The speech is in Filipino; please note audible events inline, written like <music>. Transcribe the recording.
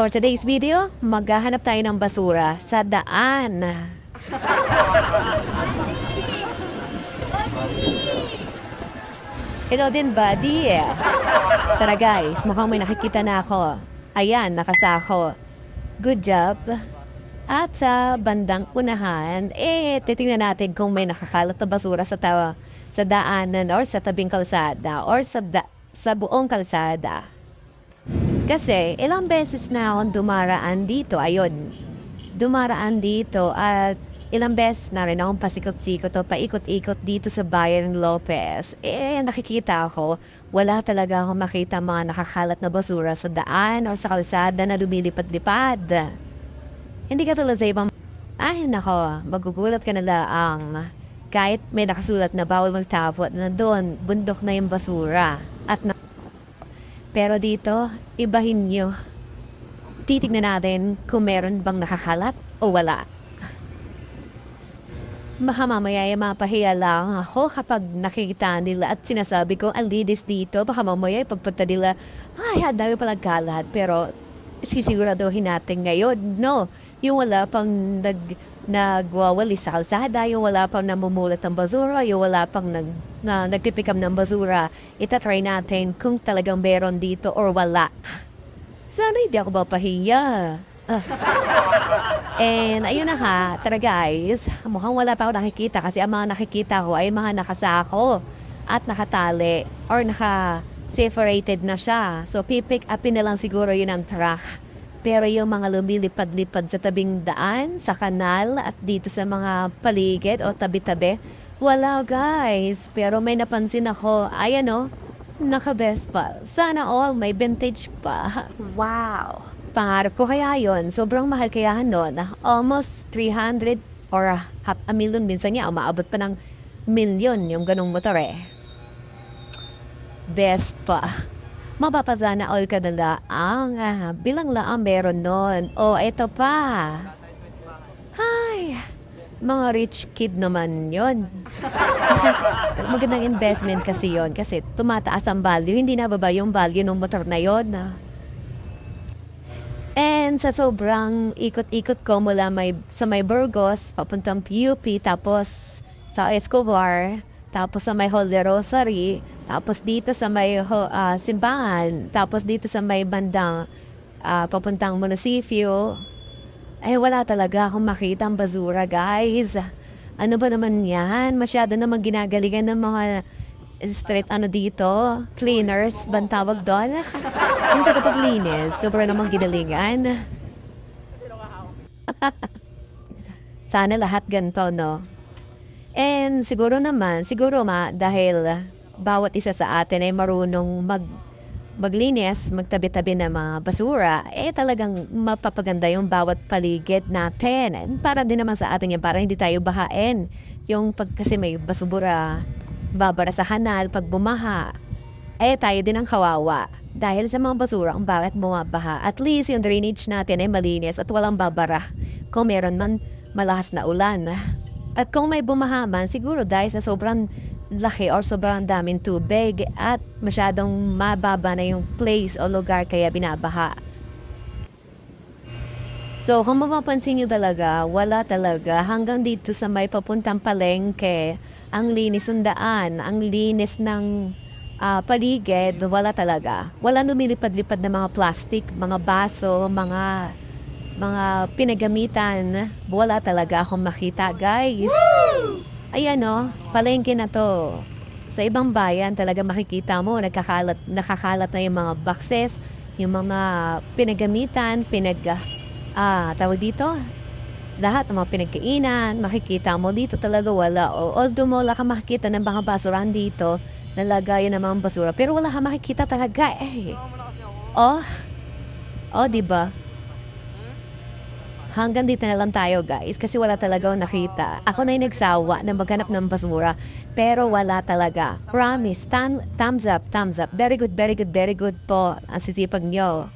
For today's video, maghahanap tayo ng basura sa daan. Hello din, buddy. Tara guys, mukhang may nakikita na ako. Ayan, nakasako. Good job. At sa bandang unahan, eh, titingnan natin kung may nakakalat na basura sa tawa sa daanan or sa tabing kalsada or sa, da- sa buong kalsada. Kasi ilang beses na akong dumaraan dito, ayun, dumaraan dito at ilang beses na rin akong pasikot-sikot o paikot-ikot dito sa bayan ng Lopez. Eh, nakikita ako, wala talaga akong makita mga nakakalat na basura sa daan o sa kalsada na lumilipad-lipad. Hindi ka tulad sa ibang... Ay, nako, magugulat ka na lang. Kahit may nakasulat na bawal magtapot na doon, bundok na yung basura. At na... Pero dito, ibahin nyo. Titignan natin kung meron bang nakakalat o wala. Baka mamaya ay mapahiya lang ako kapag nakikita nila at sinasabi ko ang linis dito. Baka mamaya ay pagpunta nila, ay, ang dami palang kalat. Pero sisiguraduhin natin ngayon, no? Yung wala pang nag, nagwawali sa kalsada, yung wala pang namumulat ng basura, yung wala pang nag, na, nagpipikam ng basura, itatry natin kung talagang meron dito or wala. Sana hindi ako mapahiya. Ah. And ayun na ha, tara guys, mukhang wala pa ako nakikita kasi ang mga nakikita ko ay mga nakasako at nakatali or naka-separated na siya. So pipick upin na lang siguro yun ang truck. Pero yung mga lumilipad-lipad sa tabing daan, sa kanal at dito sa mga paligid o tabi-tabi, wala guys. Pero may napansin ako, ayan o, naka-Vespa. Sana all may vintage pa. Wow. Pangarap ko kaya yon sobrang mahal kaya nun. Almost 300 or half a million minsan niya, umaabot pa ng million yung ganong motor eh. Vespa. Mapapasana all ka na laang. Ah, bilang laang meron nun. Oh, eto pa. Hay, mga rich kid naman yon. <laughs> Magandang investment kasi yon kasi tumataas ang value. Hindi na baba yung value ng motor na yon. And sa sobrang ikot-ikot ko mula may, sa may Burgos, papuntang PUP, tapos sa Escobar, tapos sa may Holy Rosary, tapos dito sa may uh, simbahan, tapos dito sa may bandang uh, papuntang munisipyo, ay wala talaga akong makita ang basura, guys. Ano ba naman yan? Masyado naman ginagalingan ng mga street ano dito, cleaners, bantawag doon. <laughs> Yung tagapaglinis, sobra namang ginalingan. <laughs> Sana lahat ganito, no? And siguro naman, siguro ma, dahil bawat isa sa atin ay marunong mag maglinis, magtabi-tabi ng mga basura, eh talagang mapapaganda yung bawat paligid natin. Para din naman sa atin yan, para hindi tayo bahain. Yung pag kasi may basura, babara sa kanal, pag bumaha, eh tayo din ang kawawa. Dahil sa mga basura ang bakit bumabaha. At least yung drainage natin ay malinis at walang babara. Kung meron man malakas na ulan. At kung may bumaha man, siguro dahil sa sobrang laki or sobrang daming tubig at masyadong mababa na yung place o lugar kaya binabaha. So, kung mapapansin nyo talaga, wala talaga hanggang dito sa may papuntang palengke, ang linis ng daan, ang linis ng uh, paligid, wala talaga. Wala lumilipad-lipad na mga plastic, mga baso, mga mga pinagamitan. Wala talaga akong makita, guys. Ayan o, palengke na to. Sa ibang bayan, talaga makikita mo, nagkakalat, nakakalat na yung mga boxes, yung mga pinagamitan, pinag, ah, tawag dito, lahat ng mga pinagkainan, makikita mo dito talaga wala. O, although mo wala ka makikita ng mga basuran dito, nalagayan ng mga basura, pero wala ka makikita talaga eh. Oh, oh, di ba? Hanggang dito na lang tayo guys kasi wala talaga akong nakita. Ako na yung nagsawa na maghanap ng basura pero wala talaga. Promise, thumbs up, thumbs up. Very good, very good, very good po ang sisipag nyo.